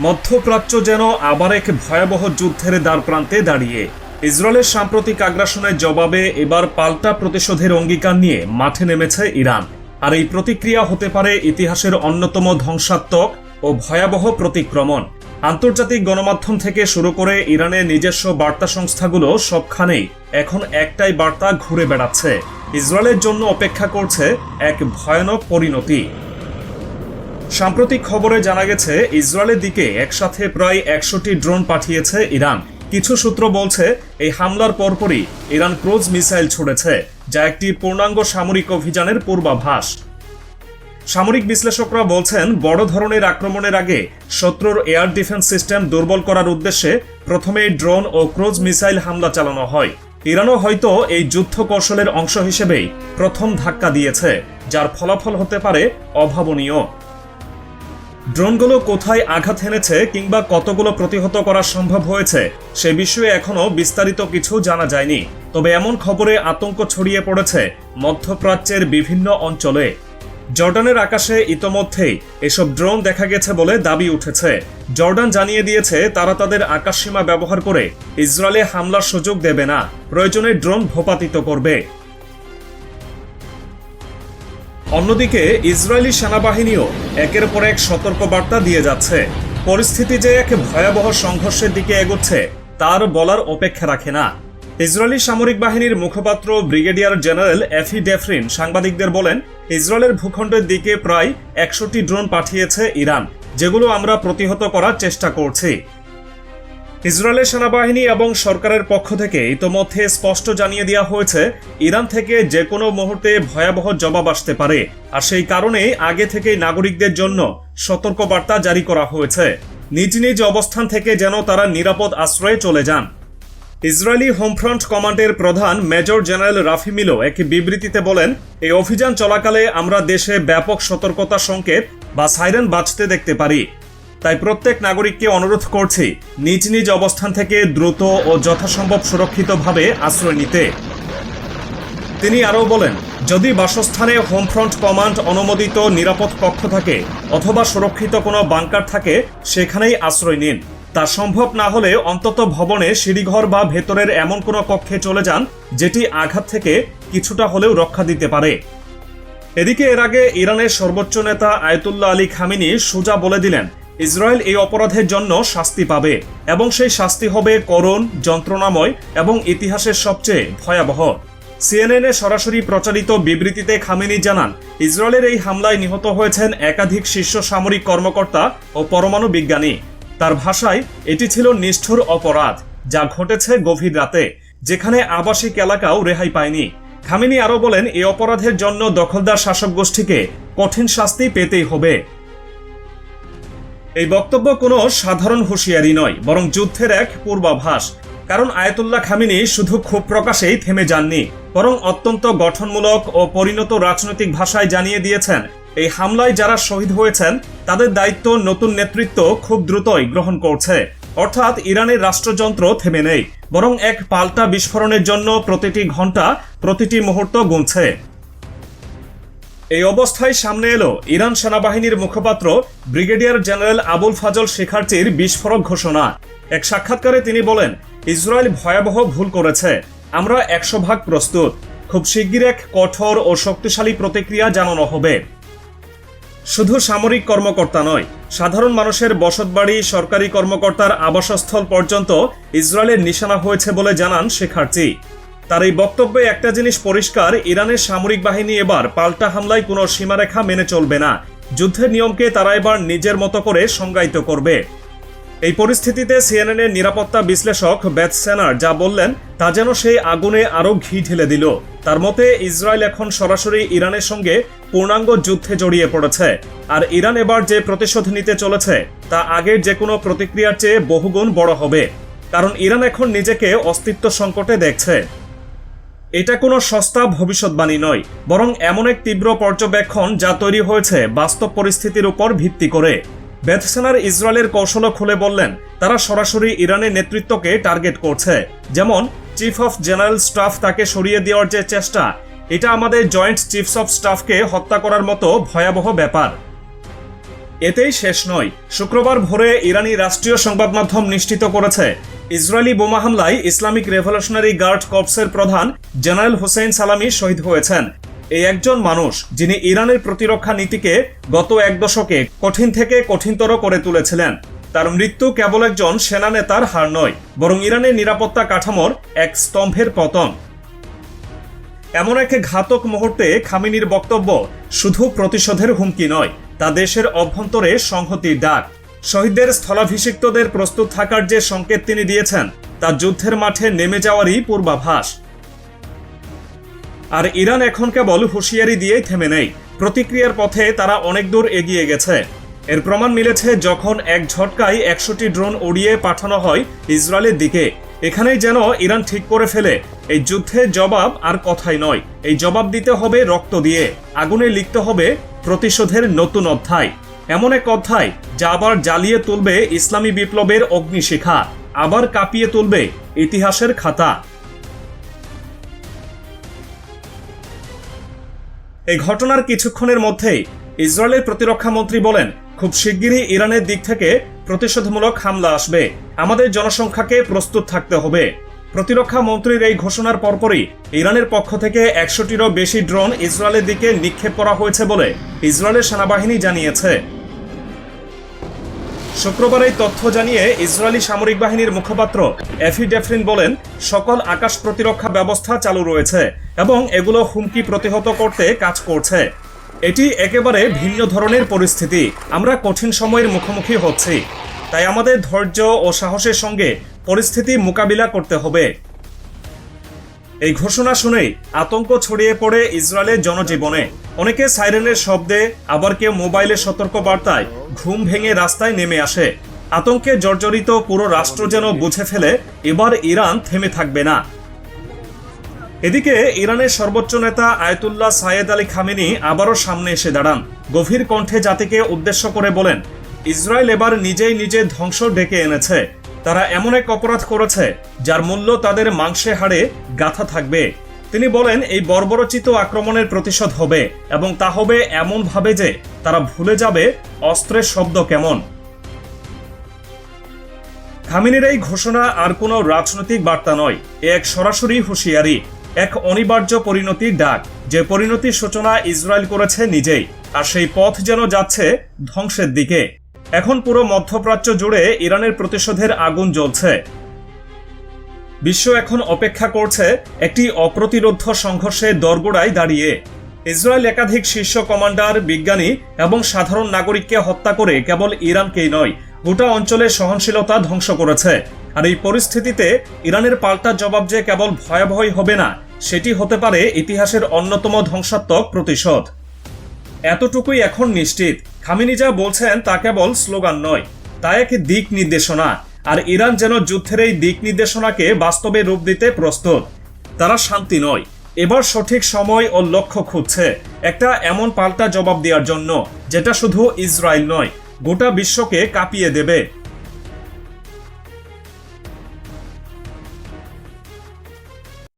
মধ্যপ্রাচ্য যেন আবার এক ভয়াবহ যুদ্ধের দ্বারপ্রান্তে দাঁড়িয়ে। ইসরায়েলের সাম্প্রতিক আগ্রাসনের জবাবে এবার পাল্টা প্রতিশোধের অঙ্গীকার নিয়ে মাঠে নেমেছে ইরান। আর এই প্রতিক্রিয়া হতে পারে ইতিহাসের অন্যতম ধ্বংসাত্মক ও ভয়াবহ প্রতিক্রমণ। আন্তর্জাতিক গণমাধ্যম থেকে শুরু করে ইরানের নিজস্ব বার্তা সংস্থাগুলো সবখানেই এখন একটাই বার্তা ঘুরে বেড়াচ্ছে। ইসরায়েলের জন্য অপেক্ষা করছে এক ভয়ানক পরিণতি। সাম্প্রতিক খবরে জানা গেছে, ইসরায়েলের দিকে একসাথে প্রায় একশোটি ড্রোন পাঠিয়েছে ইরান। কিছু সূত্র বলছে, এই হামলার পরপরই ইরান ক্রুজ মিসাইল ছুড়েছে, যা একটি পূর্ণাঙ্গ সামরিক অভিযানের পূর্বাভাস। সামরিক বিশ্লেষকরা বলছেন, বড় ধরনের আক্রমণের আগে শত্রুর এয়ার ডিফেন্স সিস্টেম দুর্বল করার উদ্দেশ্যে প্রথমে ড্রোন ও ক্রুজ মিসাইল হামলা চালানো হয়। ইরানও হয়তো এই যুদ্ধ কৌশলের অংশ হিসেবেই প্রথম ধাক্কা দিয়েছে, যার ফলাফল হতে পারে অভাবনীয়। ড্রোনগুলো কোথায় আঘাত হেনেছে কিংবা কতগুলো প্রতিহত করা সম্ভব হয়েছে, সে বিষয়ে এখনও বিস্তারিত কিছু জানা যায়নি। তবে এমন খবরে আতঙ্ক ছড়িয়ে পড়েছে মধ্যপ্রাচ্যের বিভিন্ন অঞ্চলে। জর্ডানের আকাশে ইতোমধ্যেই এসব ড্রোন দেখা গেছে বলে দাবি উঠেছে। জর্ডান জানিয়ে দিয়েছে, তারা তাদের আকাশসীমা ব্যবহার করে ইসরায়েলে হামলার সুযোগ দেবে না। প্রয়োজনে ড্রোন ভোপাতিত করবে। অন্যদিকে ইসরায়েলি সেনাবাহিনীও একের পর এক সতর্কবার্তা দিয়ে যাচ্ছে। পরিস্থিতি যে এক ভয়াবহ সংঘর্ষের দিকে এগোচ্ছে, তার বলার অপেক্ষা রাখে না। ইসরায়েলি সামরিক বাহিনীর মুখপাত্র ব্রিগেডিয়ার জেনারেল এফি ডেফরিন সাংবাদিকদের বলেন, ইসরায়েলের ভূখণ্ডের দিকে প্রায় একশোটি ড্রোন পাঠিয়েছে ইরান, যেগুলো আমরা প্রতিহত করার চেষ্টা করছি। ইসরায়েলের সেনাবাহিনী এবং সরকারের পক্ষ থেকে ইতোমধ্যে স্পষ্ট জানিয়ে দেওয়া হয়েছে, ইরান থেকে যে কোনো মুহূর্তে ভয়াবহ জবাব আসতে পারে। আর সেই কারণে আগে থেকেই নাগরিকদের জন্য সতর্কবার্তা জারি করা হয়েছে। নিজ নিজ অবস্থান থেকে যেন তারা নিরাপদ আশ্রয়ে চলে যান। ইসরায়েলি হোমফ্রন্ট কমান্ডের প্রধান মেজর জেনারেল রাফি মিলো এক বিবৃতিতে বলেন এই অভিযান চলাকালে আমরা দেশে ব্যাপক সতর্কতা সংকেত বা সাইরেন বাজতে দেখতে পারি। তাই প্রত্যেক নাগরিককে অনুরোধ করছি নিজ নিজ অবস্থান থেকে দ্রুত ও যথাসম্ভব সুরক্ষিতভাবে আশ্রয় নিতে। তিনি আরও বলেন, যদি বাসস্থানে হোমফ্রন্ট কমান্ড অনুমোদিত নিরাপদ কক্ষ থাকে অথবা সুরক্ষিত কোনো বাংকার থাকে, সেখানেই আশ্রয় নিন। তা সম্ভব না হলে অন্তত ভবনে সিঁড়িঘর বা ভেতরের এমন কোনো কক্ষে চলে যান যেটি আঘাত থেকে কিছুটা হলেও রক্ষা দিতে পারে। এদিকে এর আগে ইরানের সর্বোচ্চ নেতা আয়তুল্লাহ আলী খামিনি সোজা বলে দিলেন ইসরায়েল এই অপরাধের জন্য শাস্তি পাবে এবং সেই শাস্তি হবে করুণ, যন্ত্রণাময় এবং ইতিহাসের সবচেয়ে ভয়াবহ। সিএনএন সরাসরি প্রচারিত বিবৃতিতে খামেনি জানান, ইসরায়েলের এই হামলায় নিহত হয়েছেন একাধিক শীর্ষ সামরিক কর্মকর্তা ও পরমাণু বিজ্ঞানী। তার ভাষায়, এটি ছিল নিষ্ঠুর অপরাধ, যা ঘটেছে গভীর রাতে, যেখানে আবাসিক এলাকাও রেহাই পায়নি। খামিনি আরও বলেন এই অপরাধের জন্য দখলদার শাসক গোষ্ঠীকে কঠিন শাস্তি পেতেই হবে। এই বক্তব্য কোনো সাধারণ হুঁশিয়ারি নয়, বরং যুদ্ধের এক পূর্বাভাস। কারণ আয়াতুল্লাহ খামিনি শুধু ক্ষোভ প্রকাশেই থেমে যাননি, বরং অত্যন্ত গঠনমূলক ও পরিণত রাজনৈতিক ভাষায় জানিয়ে দিয়েছেন, এই হামলায় যারা শহীদ হয়েছেন, তাদের দায়িত্ব নতুন নেতৃত্ব খুব দ্রুতই গ্রহণ করছে। অর্থাৎ ইরানের রাষ্ট্রযন্ত্র থেমে নেই, বরং এক পাল্টা বিস্ফোরণের জন্য প্রতিটি ঘণ্টা প্রতিটি মুহূর্ত গুনছে। এই অবস্থায় সামনে এলো ইরান সেনাবাহিনীর মুখপাত্র ব্রিগেডিয়ার জেনারেল আবুল ফাজল শেখারচির বিস্ফোরক ঘোষণা। এক সাক্ষাৎকারে তিনি বলেন, ইসরায়েল ভয়াবহ ভুল করেছে। আমরা একশো ভাগ প্রস্তুত। খুব শিগগির এক কঠোর ও শক্তিশালী প্রতিক্রিয়া জানানো হবে। শুধু সামরিক কর্মকর্তা নয়, সাধারণ মানুষের বসতবাড়ি, সরকারি কর্মকর্তার আবাসস্থল পর্যন্ত ইসরায়েলের নিশানা হয়েছে বলে জানান শেখারচি তার এই বক্তব্যে একটা জিনিস পরিষ্কার, ইরানের সামরিক বাহিনী এবার পাল্টা হামলায় কোনো সীমারেখা মেনে চলবে না। যুদ্ধের নিয়মকে তারা এবার নিজের মতো করে সংজ্ঞায়িত করবে। এই পরিস্থিতিতে সিএনএনের নিরাপত্তা বিশ্লেষক ব্যাথ সেনার যা বললেন, তা যেন সেই আগুনে আরও ঘি ঢেলে দিল। তার মতে, ইসরায়েল এখন সরাসরি ইরানের সঙ্গে পূর্ণাঙ্গ যুদ্ধে জড়িয়ে পড়েছে। আর ইরান এবার যে প্রতিশোধ নিতে চলেছে, তা আগের যে কোনো প্রতিক্রিয়ার চেয়ে বহুগুণ বড় হবে। কারণ ইরান এখন নিজেকে অস্তিত্ব সংকটে দেখছে। এটা কোনো সস্তা ভবিষ্যৎবাণী নয়, বরং এমন এক তীব্র পর্যবেক্ষণ যা তৈরি হয়েছে বাস্তব পরিস্থিতির উপর ভিত্তি করে। বেথসেনার ইসরায়েলের কৌশলও খুলে বললেন, তারা সরাসরি ইরানের নেতৃত্বকে টার্গেট করছে। যেমন চিফ অফ জেনারেল স্টাফ তাকে সরিয়ে দেওয়ার যে চেষ্টা, এটা আমাদের জয়েন্ট চিফস অফ স্টাফকে হত্যা করার মতো ভয়াবহ ব্যাপার। এতেই শেষ নয়, শুক্রবার ভোরে ইরানি রাষ্ট্রীয় সংবাদ মাধ্যম নিশ্চিত করেছে ইসরায়েলি বোমা হামলায় ইসলামিক রেভলিউশনারি গার্ড কর্পসের প্রধান জেনারেল হোসেন সালামি শহীদ হয়েছেন। এই একজন মানুষ, যিনি ইরানের প্রতিরক্ষা নীতিকে গত এক দশকে কঠিন থেকে কঠিনতর করে তুলেছিলেন। তার মৃত্যু কেবল একজন সেনা নেতার হার নয়, বরং ইরানের নিরাপত্তা কাঠামোর এক স্তম্ভের পতন। এমন এক ঘাতক মুহূর্তে খামিনির বক্তব্য শুধু প্রতিশোধের হুমকি নয়, তা দেশের অভ্যন্তরে সংহতির ডাক। শহীদদের স্থলাভিষিক্তদের প্রস্তুত থাকার যে সংকেত তিনি দিয়েছেন, তা যুদ্ধের মাঠে নেমে যাওয়ারই পূর্বাভাস। আর ইরান এখন কেবল হুঁশিয়ারি দিয়েই থেমে নেই। প্রতিক্রিয়ার পথে তারা অনেক দূর এগিয়ে গেছে। এর প্রমাণ মিলেছে যখন এক ঝটকায় একশোটি ড্রোন উড়িয়ে পাঠানো হয় ইসরায়েলের দিকে। এখানেই যেন ইরান ঠিক করে ফেলে, এই যুদ্ধের জবাব আর কথাই নয়। এই জবাব দিতে হবে রক্ত দিয়ে। আগুনে লিখতে হবে প্রতিশোধের নতুন অধ্যায়। এমন এক অধ্যায় যা আবার জ্বালিয়ে তুলবে ইসলামী বিপ্লবের অগ্নিশিখা, আবার কাঁপিয়ে তুলবে ইতিহাসের খাতা। এই ঘটনার কিছুক্ষণের মধ্যেই ইসরায়েলের প্রতিরক্ষা মন্ত্রী বলেন, খুব শিগগিরই ইরানের দিক থেকে প্রতিশোধমূলক হামলা আসবে। আমাদের জনসংখ্যাকে প্রস্তুত থাকতে হবে। প্রতিরক্ষা মন্ত্রীর এই ঘোষণার পরপরই ইরানের পক্ষ থেকে একশোটিরও বেশি ড্রোন ইসরায়েলের দিকে নিক্ষেপ করা হয়েছে বলে ইসরায়েলের সেনাবাহিনী জানিয়েছে। শুক্রবার এই তথ্য জানিয়ে ইসরায়েলি সামরিক বাহিনীর মুখপাত্র এফি ডেফরিন বলেন, সকল আকাশ প্রতিরক্ষা ব্যবস্থা চালু রয়েছে এবং এগুলো হুমকি প্রতিহত করতে কাজ করছে। এটি একেবারে ভিন্ন ধরনের পরিস্থিতি। আমরা কঠিন সময়ের মুখোমুখি হচ্ছি। তাই আমাদের ধৈর্য ও সাহসের সঙ্গে পরিস্থিতি মোকাবিলা করতে হবে। এই ঘোষণা শুনেই আতঙ্ক ছড়িয়ে পড়ে ইসরায়েলের জনজীবনে। অনেকে সাইরেনের শব্দে, আবার কেউ মোবাইলের সতর্ক বার্তায় ঘুম ভেঙে রাস্তায় নেমে আসে। আতঙ্কে জর্জরিত পুরো রাষ্ট্র যেন বুঝে ফেলে, এবার ইরান থেমে থাকবে না। এদিকে ইরানের সর্বোচ্চ নেতা আয়তুল্লাহ সায়েদ আলী খামেনি আবারও সামনে এসে দাঁড়ান। গভীর কণ্ঠে জাতিকে উদ্দেশ্য করে বলেন, ইসরায়েল এবার নিজেই নিজে ধ্বংস ডেকে এনেছে। তারা এমন এক অপরাধ করেছে, যার মূল্য তাদের মাংসে হাড়ে গাথা থাকবে। তিনি বলেন, এই বর্বরচিত আক্রমণের প্রতিশোধ হবে এবং তা হবে এমন ভাবে যে তারা ভুলে যাবে অস্ত্রের শব্দ কেমন। খামিনের এই ঘোষণা আর কোনো রাজনৈতিক বার্তা নয়। এক সরাসরি হুঁশিয়ারি, এক অনিবার্য পরিণতির ডাক, যে পরিণতির সূচনা ইসরায়েল করেছে নিজেই, আর সেই পথ যেন যাচ্ছে ধ্বংসের দিকে। এখন পুরো মধ্যপ্রাচ্য জুড়ে ইরানের প্রতিশোধের আগুন জ্বলছে। বিশ্ব এখন অপেক্ষা করছে একটি অপ্রতিরোধ সংঘর্ষের দরগোড়ায় দাঁড়িয়ে। ইসরায়েল একাধিক শীর্ষ কমান্ডার, বিজ্ঞানী এবং সাধারণ নাগরিককে হত্যা করে কেবল ইরানকেই নয়, গোটা অঞ্চলে সহনশীলতা ধ্বংস করেছে। আর এই পরিস্থিতিতে ইরানের পাল্টা জবাব যে কেবল ভয়াবহই হবে না, সেটি হতে পারে ইতিহাসের অন্যতম ধ্বংসাত্মক প্রতিশোধ। এতটুকুই এখন নিশ্চিত। খামিনি যা বলছেন, তা কেবল স্লোগান নয়, তা এক দিক নির্দেশনা। আর ইরান যেন যুদ্ধের এই দিক নির্দেশনাকে বাস্তবে রূপ দিতে প্রস্তুত, তারা শান্তি নয়। এবার সঠিক সময় ও লক্ষ্য খুঁজছে, একটা এমন পাল্টা জবাব দেওয়ার জন্য, যেটা শুধু ইসরায়েল নয়, গোটা বিশ্বকে কাঁপিয়ে দেবে।